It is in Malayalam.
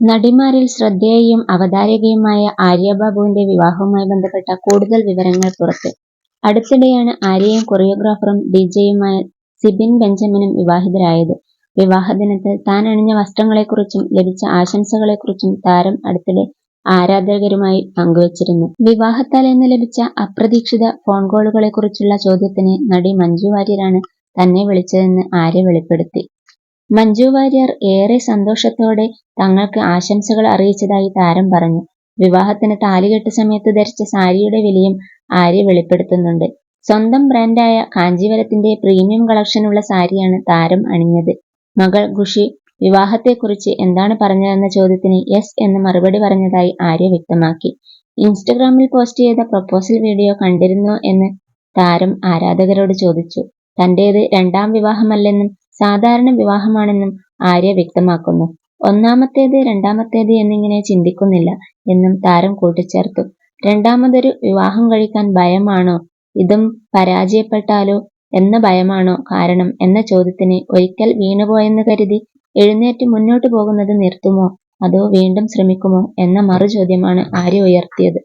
നടിമാരിൽ ശ്രദ്ധേയയും അവതാരകയുമായ ആര്യ ബാബുവിന്റെ വിവാഹവുമായി ബന്ധപ്പെട്ട കൂടുതൽ വിവരങ്ങൾ പുറത്ത്. അടുത്തിടെയാണ് ആര്യയും കൊറിയോഗ്രാഫറും ഡിജെയുമായ സിബിൻ ബെഞ്ചമിനും വിവാഹിതരായത്. വിവാഹദിനത്തിൽ താൻ അണിഞ്ഞ വസ്ത്രങ്ങളെക്കുറിച്ചും ലഭിച്ച ആശംസകളെക്കുറിച്ചും താരം അടുത്തിടെ ആരാധകരുമായി പങ്കുവച്ചിരുന്നു. വിവാഹത്തലേന്ന് ലഭിച്ച അപ്രതീക്ഷിത ഫോൺ ഫോൺകോളുകളെക്കുറിച്ചുള്ള ചോദ്യത്തിന് നടി മഞ്ജു വാര്യരാണ് തന്നെ വിളിച്ചതെന്ന് ആര്യ വെളിപ്പെടുത്തി. മഞ്ജു വാര്യർ ഏറെ സന്തോഷത്തോടെ തങ്ങൾക്ക് ആശംസകൾ അറിയിച്ചതായി താരം പറഞ്ഞു. വിവാഹത്തിന് താലികെട്ട് സമയത്ത് ധരിച്ച സാരിയുടെ വിലയും ആര്യ വെളിപ്പെടുത്തുന്നുണ്ട്. സ്വന്തം ബ്രാൻഡായ കാഞ്ചീവരത്തിന്റെ പ്രീമിയം കളക്ഷനുള്ള സാരിയാണ് താരം അണിഞ്ഞത്. മകൾ ഖുഷി വിവാഹത്തെക്കുറിച്ച് എന്താണ് പറഞ്ഞതെന്ന ചോദ്യത്തിന് യെസ് എന്ന് മറുപടി പറഞ്ഞതായി ആര്യ വ്യക്തമാക്കി. ഇൻസ്റ്റഗ്രാമിൽ പോസ്റ്റ് ചെയ്ത പ്രപ്പോസൽ വീഡിയോ കണ്ടിരുന്നോ എന്ന് താരം ആരാധകരോട് ചോദിച്ചു. തന്റേത് രണ്ടാം വിവാഹമല്ലെന്നും സാധാരണ വിവാഹമാണെന്നും ആര്യ വ്യക്തമാക്കുന്നു. ഒന്നാമത്തേത് രണ്ടാമത്തേത് എന്നിങ്ങനെ ചിന്തിക്കുന്നില്ല എന്നും താരം കൂട്ടിച്ചേർത്തു. രണ്ടാമതൊരു വിവാഹം കഴിക്കാൻ ഭയമാണോ ഇതും പരാജയപ്പെട്ടാലോ എന്ന ഭയമാണോ കാരണം എന്ന ചോദ്യത്തിന് ഒരിക്കൽ വീണുപോയെന്ന് കരുതി എഴുന്നേറ്റ് മുന്നോട്ട് പോകുന്നത് നിർത്തുമോ അതോ വീണ്ടും ശ്രമിക്കുമോ എന്ന മറുചോദ്യമാണ് ആര്യ ഉയർത്തിയത്.